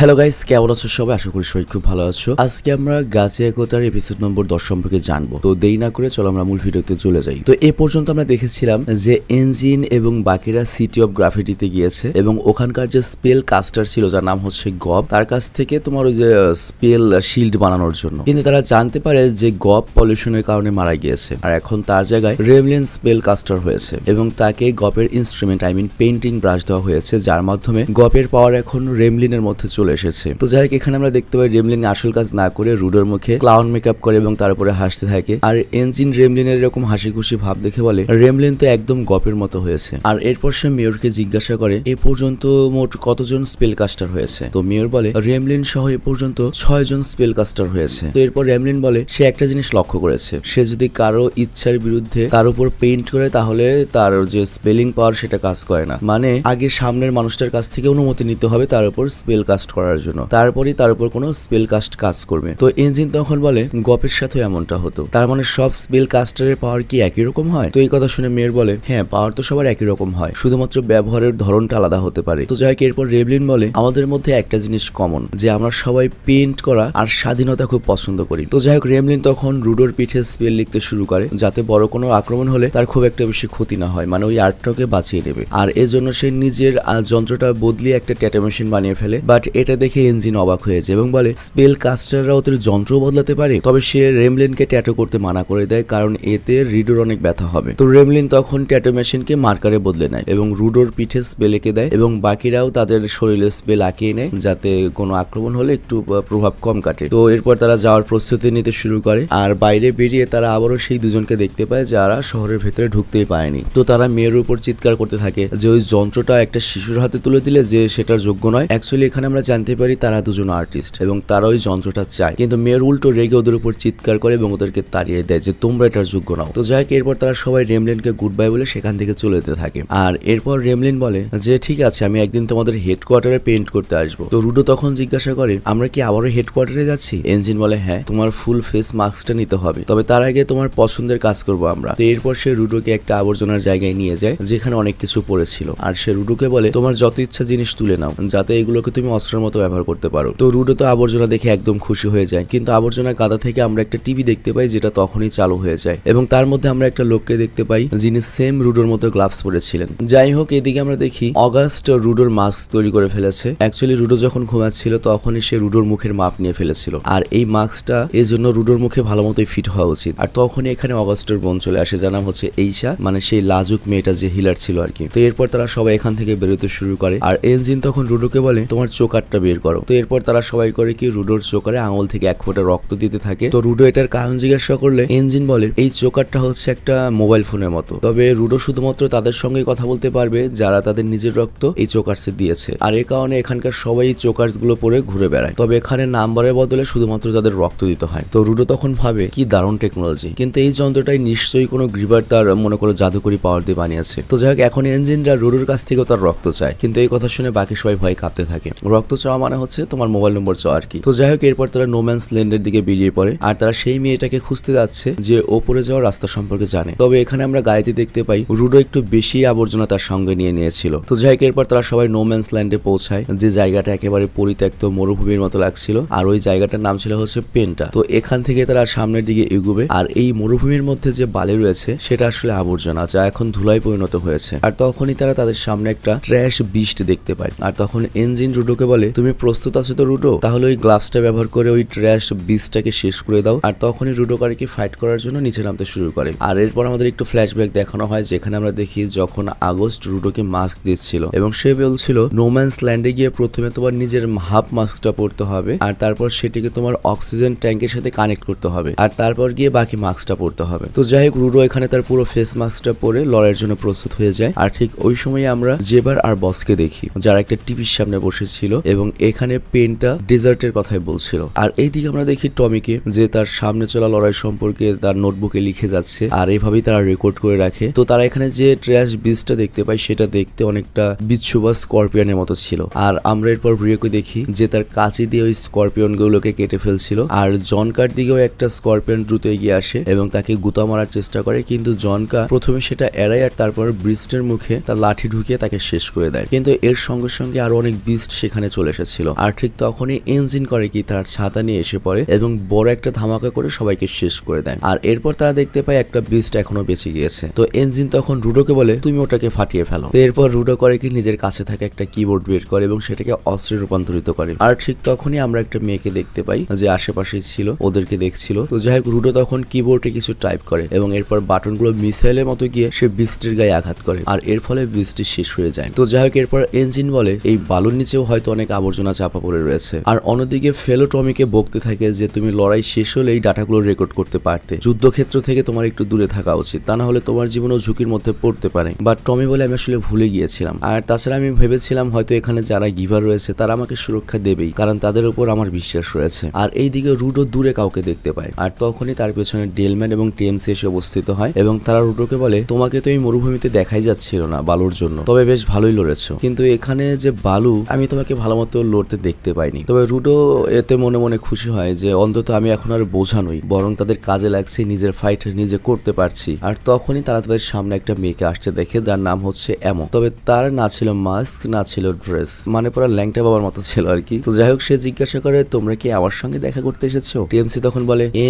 Hello guys কেমন আছো সবাই? আশা করি সবাই খুব ভালো আছো। আজকে আমরা গাছে একতার এপিসোড নম্বর দশ সম্পর্কে জানব। তো দেরি না করে চলো আমরা মূল ভিডিওতে চলে যাই। তো এ পর্যন্ত আমরা দেখেছিলাম যে ইঞ্জিন এবং বাকিরা সিটি অফ গ্রাফিটিতে গিয়েছে এবং ওখানকার যে স্পেল কাস্টার ছিল, যার নাম হচ্ছে গব, তার কাছ থেকে তোমার ওই যে স্পেল শিল্ড বানানোর জন্য। কিন্তু তারা জানতে পারে যে গব পলিউশনের কারণে মারা গিয়েছে। আর এখন তার জায়গায় রেমলিন স্পেল কাস্টার হয়েছে এবং তাকে গপের instrument I mean painting brush দেওয়া হয়েছে, যার মাধ্যমে গপের পাওয়ার এখন রেমলিনের মধ্যে চলে এসেছে। তো যাই হোক, এখানে আমরা দেখতে পাই রেমলিন আসল কাজ না করে রুডোর মুখে ক্লাউন মেকআপ করে এবং তার উপরে হাসতে থাকে। আর এনজিন রেমলিনের এরকম হাসি খুশি ভাব দেখে বলে রেমলিন তো একদম গপের মতো হয়েছে। আর এরপর সে মেয়রকে জিজ্ঞাসা করে, এ পর্যন্ত মোট কতজন স্পেল কাস্টার হয়েছে? তো মেয়র বলে রেমলিন সহ এ পর্যন্ত ছয় জন স্পেল কাস্টার হয়েছে। তো এরপর রেমলিন বলে, সে একটা জিনিস লক্ষ্য করেছে। সে যদি কারও ইচ্ছার বিরুদ্ধে তার উপর পেইন্ট করে, তাহলে তার যে স্পেলিং পাওয়ার সেটা কাজ করে না। মানে আগে সামনের মানুষটার কাছ থেকে অনুমতি নিতে হবে তার উপর স্পেল কাস্ট করার জন্য। তারপরেই তার উপর কোনো স্পেল কাস্ট কাজ করবে। তো ইঞ্জিন তখন বলে, গপের সাথে এমনটা হতো। তার মানে সব স্পেল কাস্টারের পাওয়ার কি একই রকম হয়? তো এই কথা শুনে মেয়ের বলে হ্যাঁ পাওয়ার তো সবার একই রকম হয়। শুধুমাত্র ব্যবহারের ধরনটা আলাদা হতে পারে। তো যাই এরপর রেবলিন বলে, আমাদের মধ্যে একটা জিনিস কমন যে আমরা সবাই পেইন্ট করা আর স্বাধীনতা খুব পছন্দ করি। তো যাই হোক রেমলিন তখন রুডোর পিঠে স্পেল লিখতে শুরু করে, যাতে বড় কোনো আক্রমণ হলে তার খুব একটা বেশি ক্ষতি না হয় মানে ওই আর্টটাকে বাঁচিয়ে নেবে। আর এজন্য সে নিজের যন্ত্রটা বদলিয়ে একটা ট্যাটো মেশিন বানিয়ে ফেলে বাট দেখে ইঞ্জিন অবাক হয়ে যায় এবং বলে, স্পেল কাস্টাররা ওদের যন্ত্র বদলাতে পারে। তবে সে রেমলিনকে ট্যাটো করতে মানা করে দেয়, কারণ এতে রিডোর অনেক ব্যথা হবে। তো রেমলিন তখন ট্যাটো মেশিনকে মার্কারে বদলে নেয় এবং রুডোর পিঠে স্পেল এঁকে দেয় এবং বাকিরাও তাদের শরীরে স্পেল আঁকিয়ে নেয় যাতে কোনো আক্রমণ হলে একটু প্রভাব কম কাটে। তো এরপর তারা যাওয়ার প্রস্তুতি নিতে শুরু করে আর বাইরে বেরিয়ে তারা আবারও সেই দুজনকে দেখতে পায় যারা শহরের ভেতরে ঢুকতেই পায়নি তো তারা মেয়ের উপর চিৎকার করতে থাকে যে, ওই যন্ত্রটা একটা শিশুর হাতে তুলে দিলে যে সেটার যোগ্য নয়। অ্যাকচুয়ালি এখানে আমরা জানতে পারি তারা দুজন আর্টিস্ট এবং তারা ওই যন্ত্রটা চায়। কিন্তু মেয়ের উল্টো রেগে ওদের উপর চিৎকার করে এবং ওদেরকে তাড়িয়ে দেয় যে, তোমরা এটার যোগ্য নাও। তো যাই এরপর তারা সবাই রেমলিনকে গুড বাই বলে সেখান থেকে চলে যেতে থাকে। আর এরপর রেমলিন বলে, যে, ঠিক আছে, আমি একদিন তোমাদের হেডকোয়ার্টারে পেন্ট করতে আসব। তো রুডো তখন জিজ্ঞাসা করে, আমরা কি আবারও হেডকোয়ার্টারে যাচ্ছি? এঞ্জিন বলে হ্যাঁ তোমার ফুল ফেস মাস্কটা নিতে হবে। তবে তার আগে তোমার পছন্দের কাজ করব আমরা। তো এরপর সে রুডোকে একটা আবর্জনার জায়গায় নিয়ে যায়, যেখানে অনেক কিছু পড়েছিল। আর সে রুডোকে বলে, তোমার যত ইচ্ছা জিনিস তুলে নাও, যাতে এগুলোকে তুমি অস্ত্রের মতো ব্যবহার করতে পারো। তো রুডো তো আবর্জনা দেখে একদম খুশি হয়ে যায়। কিন্তু আবর্জনা কাদা থেকে আমরা একটা টিভি দেখতে পাই যেটা তখনই চালু হয়ে যায়। এবং তার মধ্যে আমরা একটা লোককে দেখতে পাই যিনি সেম রুডোর মতো গ্লাভস পরেছিলেন। যাই হোক, এদিকে আমরা দেখি অগাস্ট রুডোর মাস্ক তৈরি করে ফেলেছে। অ্যাকচুয়ালি রুডো যখন ঘুমাচ্ছিল তখনই সে রুডোর মুখের মাপ নিয়ে ফেলেছিল। আর এই মাস্কটা এই জন্য রুডোর মুখে ভালো মতোই ফিট হওয়া উচিত। আর তখনই এখানে অগাস্টের বোন চলে আসে নাম হচ্ছে এইশা। মানে সেই লাজুক মেয়েটা যে হিলার ছিল আর কি। তো এরপর তারা সবাই এখান থেকে বেরোতে শুরু করে। আর এনজিন তখন রুডোকে বলে, তোমার চোকারটা বের করো। তো এরপর তারা সবাই করে কি, রুডোর চোকারে আঙুল থেকে এক ফোঁটা রক্ত দিতে থাকে। তো রুডো এটার কারণ জিজ্ঞাসা করলে এনজিন বলে, এই চোকারটা হচ্ছে একটা মোবাইল ফোনের মতো। তবে রুডো শুধুমাত্র তাদের সঙ্গে কথা বলতে পারবে, যারা তাদের নিজের রক্ত এই চোকার্সে দিয়েছে। আর এ কারণে এখানকার সবাই এই চোকার্সগুলো পরে ঘুরে বেড়ায়। তবে এখানে নাম্বারের বদলে শুধুমাত্র তাদের রক্ত দিতে হয়। তো রুডো তখন ভাবে, কি দারুণ টেকনোলজি। কিন্তু এই যন্ত্রটাই নিশ্চয়ই কোনো গ্রিভার তার মনে করো জাদুকরি পাওয়ার দিয়ে বানিয়েছে। তো যাই হোক, এখন ইঞ্জিনরা রুডোর কাছ থেকেও তার রক্ত চায়। কিন্তু এই কথা শুনে বাকি সবাই ভয় কাঁপতে থাকে। রক্ত চাওয়া মানে হচ্ছে তোমার মোবাইল নম্বর চাওয়া আর কি। তো যাই হোক এরপর তারা নোম্যান্স ল্যান্ডের দিকে বেরিয়ে পড়ে আর তারা সেই মেয়েটাকে খুঁজতে যাচ্ছে যে ওপরে যাওয়ার রাস্তা সম্পর্কে জানে। তবে এখানে আমরা গাড়িতে দেখতে পাই, রুডো একটু বেশি আবর্জনা তার সঙ্গে নিয়ে নিয়েছিল। তো যাই হোক এরপর তারা সবাই নোম্যান্স ল্যান্ডে পৌঁছায়, যে জায়গাটা একেবারে পরিত্যক্ত মরুভূমির মতো লাগছিল আর ওই জায়গাটার নাম ছিল হচ্ছে পেন্টা। তো এখান থেকে তারা সামনের দিকে এগুবে আর এই মরুভূমির মধ্যে যে বালি রয়েছে, সেটা আসলে আবর্জনা, যা এখন ধুলায় পরিণত হয়েছে। আর তখনই তারা তাদের সামনে একটা ট্র্যাশ বিস্ট দেখতে পায়। আর তখন এনজিন রুডোকে বলে তুমি প্রস্তুত আছো তো, রুডো? তাহলে ওই গ্লাভসটা ব্যবহার করে ওই ট্র্যাশ বিস্টটাকে শেষ করে দাও। আর তখনই রুডোকারকে ফাইট করার জন্য নিচে নামতে শুরু করে। আর এরপর আমাদের একটু ফ্ল্যাশব্যাক দেখানো হয়, যেখানে আমরা দেখি যখন আগস্ট রুডোকে মাস্ক দিচ্ছিল। এবং সে বলছিল নোম্যান্স ল্যান্ডে গিয়ে প্রথমে তোমার নিজের হাফ মাস্কটা পরতে হবে, আর তারপর সেটিকে তোমার অক্সিজেন ট্যাঙ্কের সাথে কানেক্ট করতে হবে, আর তারপর গিয়ে বাকি মাস্কটা পরতে হবে। তো যাই হোক, রুডো এখানে তার পুরো ফেস মাস্কটা পরে লড়াইয়ের জন্য প্রস্তুত হয়ে যায়। আর ঠিক ওই সময় আমরা জেবার আর বসকে দেখি, যারা একটা টিভির সামনে বসেছিল এবং এখানে পেনটা ডেজার্টের কথাই বলছিল। আর এইদিকে আমরা দেখি টমিকে, যে তার সামনে চলা লড়াই সম্পর্কে তার নোটবুকে লিখে যাচ্ছে আর এভাবেই তারা রেকর্ড করে রাখে। তো তারা এখানে যে ট্র্যাশ বীজটা দেখতে পাই, সেটা দেখতে অনেকটা বিচ্ছু বা স্করপিয়নের মতো ছিল। আর আমরা এরপর রিয়েকে দেখি, যে তার কাঁচি দিয়ে ওই স্করপিয়ন গুলোকে কেটে ফেলছিল। আর জনকার দিকেও একটা স্করপিয়ন দ্রুত এগিয়ে আসে এবং তাকে গুতা মারার চেষ্টা করে, কিন্তু জনকা প্রথমে সেটা এড়ায় আর তারপর ব্রিস্টের মুখে তার লাঠি ঢুকিয়ে তাকে শেষ করে দেয়। কিন্তু এর সঙ্গে সঙ্গে আরও অনেক বিস্ট সেখানে চলে এসেছিল। আর ঠিক তখনই ইঞ্জিন করে কি তার ছাতা নিয়ে এসে পড়ে এবং বড় একটা ধামাকা করে সবাইকে শেষ করে দেয়। আর এরপর তারা দেখতে পায় একটা বিস্ট এখনও বেঁচে গিয়েছে। তো ইঞ্জিন তখন রুডোকে বলে, তুমি ওটাকে ফাটিয়ে ফেলো। তো এরপর রুডো করে কি নিজের কাছে থাকা একটা কিবোর্ড বের করে এবং সেটাকে অস্ত্রে রূপান্তরিত করে। আর ঠিক তখনই আমরা একটা মেয়েকে দেখতে পাই যে আশেপাশে ছিল, ওদেরকে দেখছিল। তো যাই হোক, রুডো তখন কিবোর্ডে কিছু টাইপ করে এবং এরপর বাটনগুলো মিসাইলের মতো গিয়ে সে বৃষ্টির গায়ে আঘাত করে। আর এর ফলে বৃষ্টি শেষ হয়ে যায়। তো যাই হোক, এরপর ইঞ্জিন বলে, এই বালুর নিচেও হয়তো অনেক আবর্জনা চাপা পড়ে রয়েছে। আর অন্যদিকে ফেলো টমিকে বকতে থাকে যে তুমি লড়াই শেষ হলে এই ডাটাগুলো রেকর্ড করতে পারতে। যুদ্ধক্ষেত্র থেকে তোমার একটু দূরে থাকা উচিত, তা না হলে তোমার জীবনও ঝুঁকির মধ্যে পড়তে পারে। বাট টমি বলে আমি আসলে ভুলে গিয়েছিলাম। আর তাছাড়া আমি ভেবেছিলাম হয়তো এখানে যারা গিভার রয়েছে তারা আমাকে সুরক্ষা দেবেই, কারণ তাদের উপর আমার বিশ্বাস রয়েছে। আর এইদিকে রুডো দূরে কাউকে দেখতে পায়। আর তখনই তার পেছনে ডেলম্যান এবং টিএমসি এসে অবস্থিত হয় এবং তারা রুডোকে বলে, তোমাকে তো এই মরুভূমিতে দেখাই যাচ্ছিল না বালুর জন্য, তবে বেশ ভালোই লড়েছো। কিন্তু এখানে যে বালু, আমি তোমাকে ভালো মতো লড়তে দেখতে পাইনি। তবে রুডো এতে মনে মনে খুশি হয় যে, অন্তত আমি এখন আর বোঝা নই বরং তাদের কাজে লাগছে নিজের ফাইট নিজে করতে পারছি। আর তখনই তারা তাদের সামনে একটা মেয়েকে আসতে দেখে, যার নাম হচ্ছে এমো তবে তার না ছিল মাস্ক না ছিল ড্রেস মানে পুরো ল্যাংটা বাবার মতো ছিল আর কি। তো যাই হোক সে জিজ্ঞাসা করে, তোমরা কি আমার সঙ্গে দেখা করতে এসেছ? টিএমসি তখন বলে, এ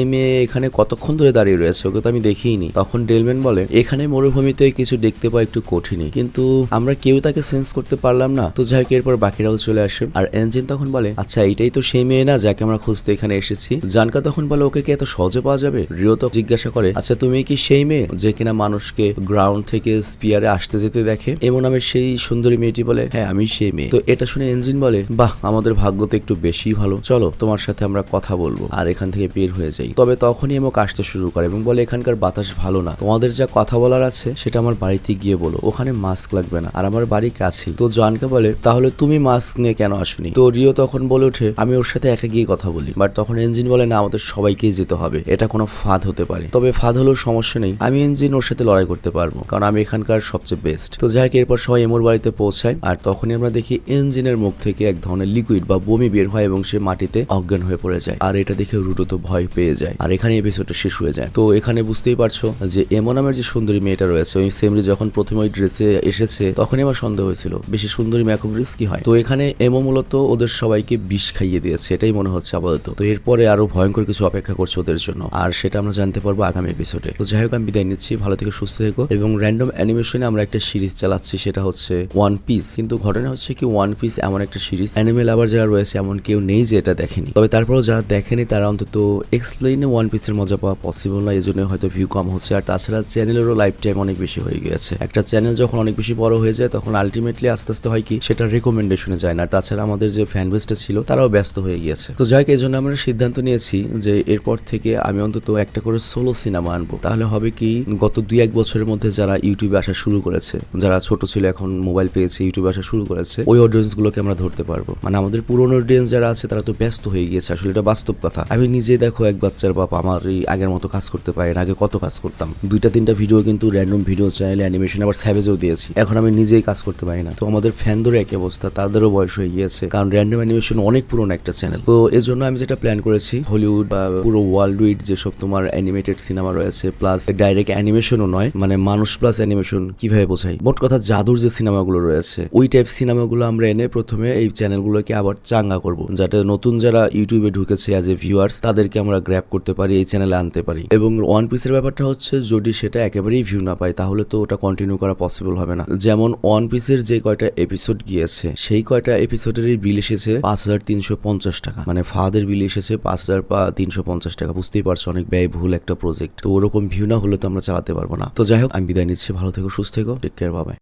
এখানে কতক্ষণ ধরে দাঁড়িয়ে রয়েছে? ওকে তো আমি দেখিনি। তখন ডেলম্যান বলে, এখানে মরুভূমিতে কিছু দেখতে পাওয়া একটু কঠিনই, কিন্তু আমরা কেউ তাকে সেন্স করতে পারলাম না। তো যাই হোক এরপর বাকিরাও চলে আসে। আর এনজিন তখন বলে আচ্ছা এইটাই তো সেই মেয়ে না যাকে আমরা খুঁজতে এখানে এসেছি। জানকা তখন বলে, ওকে কি এত সহজে পাওয়া যাবে? রিও তো জিজ্ঞাসা করে আচ্ছা তুমি কি সেই মেয়ে যে কিনা মানুষকে গ্রাউন্ড থেকে স্পিয়ারে আসতে যেতে দেখে? এমন নামের সেই সুন্দরী মেয়েটি বলে হ্যাঁ আমি সেই মেয়ে। তো এটা শুনে এনজিন বলে, বাহ, আমাদের ভাগ্য তো একটু বেশি ভালো। চলো, তোমার সাথে আমরা কথা বলব আর এখান থেকে বের হয়ে যাই। তবে তখনই এমক আসতে শুরু করে এবং বলে, এখানকার বাতাস ভালো না। তোমাদের যা কথা বলার আছে, সেটা আমার বাড়িতে গিয়ে বলো। ওখানে মাস্ক লাগবে না। আর আমার বাড়ি কাছেই। তো জনকে বলে, তাহলে তুমি মাস্ক নিয়ে কেন আসনি? তো রিও তখন বলে ওঠে, আমি ওর সাথে একা গিয়ে কথা বলি। বাট তখন ইঞ্জিন বলে, না, আমাদের সবাইকেই যেতে হবে। এটা কোনো ফাঁদ হতে পারে। তবে ফাঁদ হলেও সমস্যা নেই। আমি ইঞ্জিন ওর সাথে লড়াই করতে পারব, কারণ আমি এখানকার সবচেয়ে বেস্ট তো যাই হোক, এরপর সবাই এমোর বাড়িতে পৌঁছায়, আর তখনই আমরা দেখি ইঞ্জিনের মুখ থেকে এক ধরনের লিকুইড বা বমি বের হয় এবং সে মাটিতে অজ্ঞান হয়ে পড়ে যায়। আর এটা দেখে রুটো তো ভয় পেয়ে যায়। আর এখানে এপিসোডটা শেষ হয়ে যায়। তো এখানে বুঝতেই পারছ যে এমন নামের যে সুন্দরী মেয়েটা রয়েছে, ওই সেমরি যখন প্রথমে ওই ড্রেসে এসেছে, তখনই আমার সন্দেহ হয়েছিল, বেশি সুন্দরী মেয়ে খুব রিস্কি হয়। তো এখানে এমো মূলত ওদের সবাইকে বিষ খাইয়ে দিয়েছে, এটাই মনে হচ্ছে আপাতত। তো এরপরে আরও ভয়ঙ্কর কিছু অপেক্ষা করছে ওদের জন্য, আর সেটা আমরা জানতে পারব আগামী এপিসোডে তো যাই হোক, আমি বিদায় নিচ্ছি, ভালো থেকে, সুস্থ থেকো। এবং র্যান্ডম অ্যানিমেশনে আমরা একটা সিরিজ চালাচ্ছি, সেটা হচ্ছে ওয়ান পিস কিন্তু ঘটনা হচ্ছে কি ওয়ান পিস এমন একটা সিরিজ অ্যানিমেল আবার যারা রয়েছে, এমন কেউ নেই যে এটা দেখেনি। তবে তারপরেও যারা দেখেনি, তারা অন্তত এক্সপ্লেইনে ওয়ান পিসের মজা পাওয়া পসিবল না এই জন্য হয়তো ভিউ কম হচ্ছে। আর তাছাড়া চ্যানেলেরও লাইফ টাইম অনেক বেশি হয়ে গেছে একটা চ্যানেল যখন অনেক বেশি বড় হয়ে যায়, তখন আলটিমেটলি আস্তে আস্তে হয় কি সেটা রেকমেন্ডেশনে যায় না। আর তাছাড়া আমাদের যে ফ্যান বেসটা ছিল, তারাও ব্যস্ত হয়ে গিয়েছে। তো যাই এই জন্য আমরা সিদ্ধান্ত নিয়েছি যে এরপর থেকে আমি অন্তত একটা করে সোলো সিনেমা আনব। তাহলে হবে কি, গত দুই এক বছরের মধ্যে যারা ইউটিউবে আসা শুরু করেছে, যারা ছোট ছিল এখন মোবাইল পেয়েছে ইউটিউবে আসা শুরু করেছে, ওই অডিয়েন্স গুলোকে আমরা ধরতে পারব। মানে আমাদের পুরনো অডিয়েন্স যারা আছে, তারা তো ব্যস্ত হয়ে গিয়েছে। আসলে এটা বাস্তব কথা। আমি নিজে দেখো, এক বাচ্চার বাপ আমার এই আগের মতো কাজ করতে পারি আগে কত কাজ করতাম। দুইটা, তিনটা ভিডিও কিন্তু র্যান্ডম ভিডিও চ্যানেলে অ্যানিমেশন আবার স্যাভেজও দিয়েছি। এখন আমি নিজেই কাজ করতে পারি না। তো আমাদের ফ্যানদেরও একই অবস্থা, তাদেরও বয়স হয়ে গিয়েছে। কারণ র্যান্ডম অ্যানিমেশন অনেক পুরনো একটা চ্যানেল তো এর জন্য আমি যেটা প্ল্যান করেছি হলিউড বা পুরো ওয়ার্ল্ড উইড যেসব তোমার অ্যানিমেটেড সিনেমা রয়েছে প্লাস ডাইরেক্ট অ্যানিমেশনও নয় মানে মানুষ প্লাস অ্যানিমেশন কীভাবে বোঝাই? মোট কথা জাদুর যে সিনেমাগুলো রয়েছে, ওই টাইপ সিনেমাগুলো আমরা এনে প্রথমে এই চ্যানেলগুলোকে আবার চাঙ্গা করব, যাতে নতুন যারা ইউটিউবে ঢুকেছে অ্যাজ এ ভিউয়ার্স তাদেরকে আমরা গ্র্যাপ করতে পারি, এই চ্যানেলে আনতে পারি। এবং ওয়ান পিসের ব্যাপারটা হচ্ছে, যদি সেটা একেবারেই ভিউ না পায়, তাহলে তো ওটা কন্টিনিউ করা পসিবল হবে না। যেমন ওয়ান পিসের যে কয়টা এপিসোড গিয়েছে, সেই কয়টা এপিসোডেরই বিল এসেছে পাঁচ হাজার তিনশো পঞ্চাশ টাকা। মানে ফাদের বিল এসেছে পাঁচ হাজার বা তিনশো পঞ্চাশ টাকা। বুঝতেই পারছ, অনেক ব্যয়বহুল একটা প্রজেক্ট তো ওরকম ভিউ না হলে তো আমরা চালাতে পারব না। তো যাই হোক, আমি বিদায় নিচ্ছি। ভালো থেকো, সুস্থ থেকো। টেক কেয়ার বাবাই